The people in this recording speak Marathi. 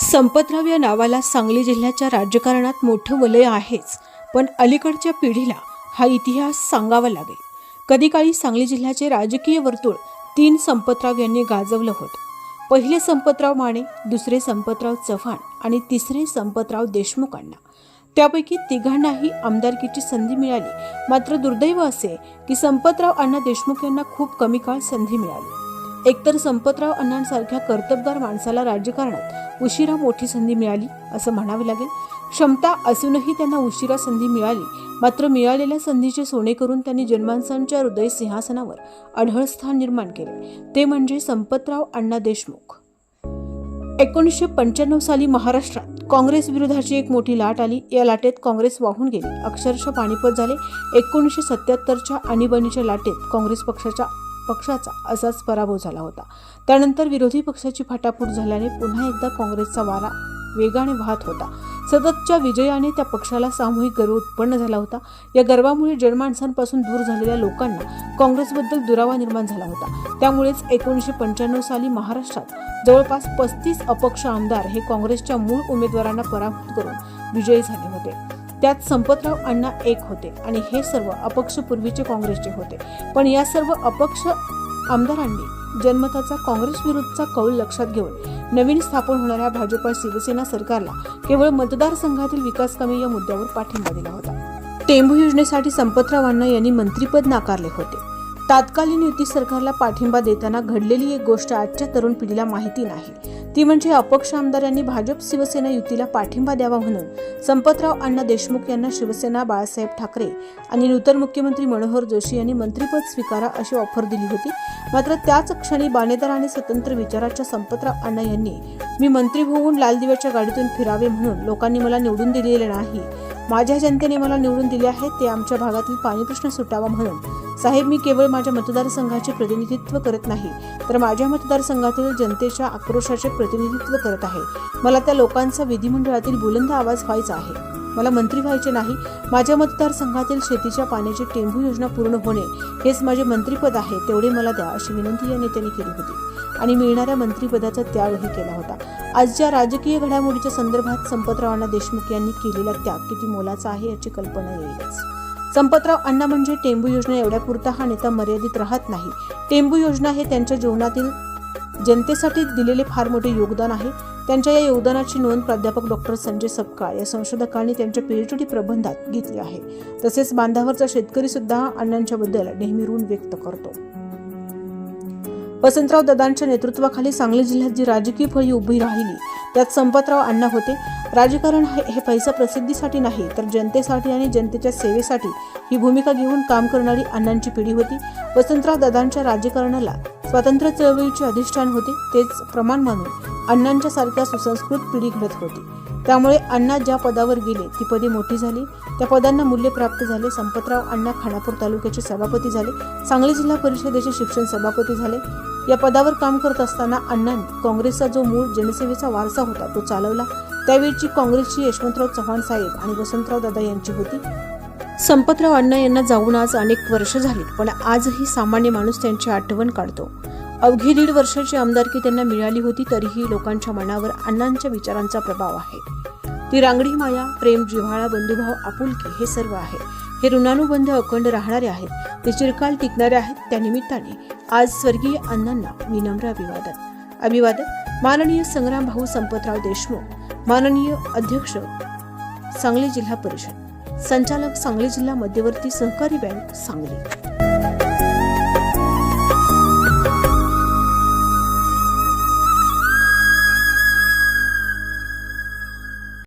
संपतराव या नावाला सांगली जिल्ह्याच्या राजकारणात मोठं वलय आहेच पण अलीकडच्या पिढीला हा इतिहास सांगावा लागेल. कधी काळी सांगली जिल्ह्याचे राजकीय वर्तुळ तीन संपतराव यांनी गाजवलं होतं. पहिले संपतराव माने दुसरे संपतराव चव्हाण आणि तिसरे संपतराव देशमुखांना. त्यापैकी तिघांनाही आमदारकीची संधी मिळाली. मात्र दुर्दैव असे की संपतराव अण्णा देशमुख यांना खूप कमी काळ संधी मिळाली. एकतर संपतराव अण्णांसारख्या कर्तबगार माणसाला राजकारणात उशिरा मोठी संधी मिळाली असं म्हणावे लागेल. क्षमता असूनही त्यांना उशिरा संधी मिळाली. मात्र मिळालेल्या संधीचे सोने करून त्यांनी जनमानसांच्या हृदय सिंहासनावर अढळ स्थान निर्माण केले. ते म्हणजे संपतराव अण्णा देशमुख. एकोणीसशे पंच्याण्णव साली महाराष्ट्रात काँग्रेस विरोधाची एक मोठी लाट आली. या लाटेत काँग्रेस वाहून गेली. अक्षरशः पाणीपत झाले. एकोणीसशे सत्याहत्तरच्या आणीबाणीच्या लाटेत काँग्रेस पक्षाच्या पक्षाचा असाच पराभव झाला होता. त्यानंतर विरोधी पक्षाची फाटाफूट झाल्याने पुन्हा एकदा काँग्रेसचा वारा वेगाने वाहत होता. सततच्या विजयाने त्या पक्षाला सामूहिक गर्व उत्पन्न झाला होता. या गर्वामुळे जनमाणसांपासून दूर झालेल्या लोकांना काँग्रेसबद्दल दुरावा निर्माण झाला होता. त्यामुळेच एकोणीसशे पंच्याण्णव साली महाराष्ट्रात जवळपास पस्तीस अपक्ष आमदार हे काँग्रेसच्या मूळ उमेदवारांना पराभूत करून विजयी झाले होते. त्यात संपतराव अण्णा एक होते आणि हे सर्व अपक्ष पूर्वीचे काँग्रेसचे होते. पण या सर्व अपक्ष आमदारांनी जनमताचा काँग्रेस विरुद्धचा कौल लक्षात घेऊन नवीन स्थापन होणाऱ्या भाजपा शिवसेना सरकारला केवळ मतदारसंघातील विकास कमी या मुद्द्यावर पाठिंबा दिला होता. टेंभू योजनेसाठी संपतराव अण्णा यांनी मंत्रीपद नाकारले होते. तात्कालीन युती सरकारला पाठिंबा देताना घडलेली एक गोष्ट आजच्या तरुण पिढीला माहिती नाही. ती म्हणजे अपक्ष आमदारांनी भाजप शिवसेना युतीला पाठिंबा द्यावा म्हणून संपतराव अण्णा देशमुख यांना शिवसेना बाळासाहेब ठाकरे आणि नूतन मुख्यमंत्री मनोहर जोशी यांनी मंत्रीपद स्वीकारा अशी ऑफर दिली होती. मात्र त्याच क्षणी बाणेदार आणि स्वतंत्र विचाराच्या संपतराव अण्णा यांनी मी मंत्री होऊन लाल दिव्याच्या गाडीतून फिरावे म्हणून लोकांनी मला निवडून दिलेले नाही. माझ्या जनतेने मला निवडून दिले आहे ते आमच्या भागातील पाणी प्रश्न सुटावा म्हणून साहेब मी केवळ माझ्या मतदारसंघाचे प्रतिनिधित्व करत नाही तर माझ्या मतदारसंघातील जनतेच्या आक्रोशाचे प्रतिनिधित्व करत आहे. मला त्या लोकांचा विधिमंडळातील बुलंद आवाज व्हायचा आहे. मला मंत्री व्हायचे नाही. माझ्या मतदारसंघातील शेतीच्या पाण्याची टेंभू योजना पूर्ण होणे हेच माझे मंत्रीपद आहे तेवढे मला द्या अशी विनंती या नेत्यांनी केली होती. आणि मिळणाऱ्या मंत्रिपदाचा त्यागही केला होता. आजच्या राजकीय घडामोडीच्या संदर्भात संपतरावांना देशमुख यांनी केलेला त्याग किती मोलाचा आहे याची कल्पना येईलच. संपतराव अण्णा म्हणजे टेंबू योजना एवढ्यापुरता हा नेता मर्यादित राहत नाही. टेंबू योजना हे त्यांच्या जीवनातील जनतेसाठी दिलेले फार मोठे योगदान आहे. त्यांच्या या योगदानाची नोंद प्राध्यापक डॉक्टर संजय सपकाळ या संशोधकांनी त्यांच्या पीएचडी प्रबंधात घेतली आहे. तसेच बांधावरचा शेतकरी सुद्धा अण्णांच्या बद्दल नेहमी ऋण व्यक्त करतो. वसंतराव ददांच्या नेतृत्वाखाली सांगली जिल्ह्यात जी राजकीय फळी उभी राहिली त्यात संपतराव अण्णा होते. राजकारण हे हे पैसा प्रसिद्धीसाठी नाही तर जनतेसाठी आणि जनतेच्या सेवेसाठी ही भूमिका घेऊन काम करणारी अण्णांची पिढी होती. वसंतराव दादांच्या राजकारणाला स्वातंत्र्य चळवळीचे अधिष्ठान होते तेच प्रमाण मानून अण्णांच्या सारख्या सुसंस्कृत पिढी घडत होती. त्यामुळे अण्णा ज्या पदावर गेले ती पदे मोठी झाली. त्या पदांना मूल्य प्राप्त झाले. संपतराव अण्णा खानापूर तालुक्याचे सभापती झाले. सांगली जिल्हा परिषदेचे शिक्षण सभापती झाले. या पदावर काम करत असताना अण्णांनी काँग्रेसचा जो मूळ जनसेवेचा वारसा होता तो चालवला. त्यावेळची काँग्रेसची यशवंतराव चव्हाण साहेब आणि वसंतराव दादा यांची होती. संपतराव अण्णा यांना जाऊन आज अनेक वर्ष झाली पण आजही सामान्य माणूस त्यांची आठवण काढतो. अवघी दीड वर्षाची आमदारकी त्यांना मिळाली होती तरीही लोकांच्या मनावर अण्णांच्या विचारांचा प्रभाव आहे. ती रांगडी माया प्रेम जिव्हाळा बंधुभाव आपुलकी हे सर्व आहे. हे ऋणानुबंध अखंड राहणारे आहेत. ते चिरकाल टिकणारे आहेत त्यानिमित्ताने आज स्वर्गीय अण्णांना विनम्र अभिवादन. अभिवादन? माननीय संग्राम भाऊ संपतराव देशमुख. माननीय अध्यक्ष सांगली जिल्हा परिषद. संचालक सांगली जिल्हा मध्यवर्ती सहकारी बँक सांगली.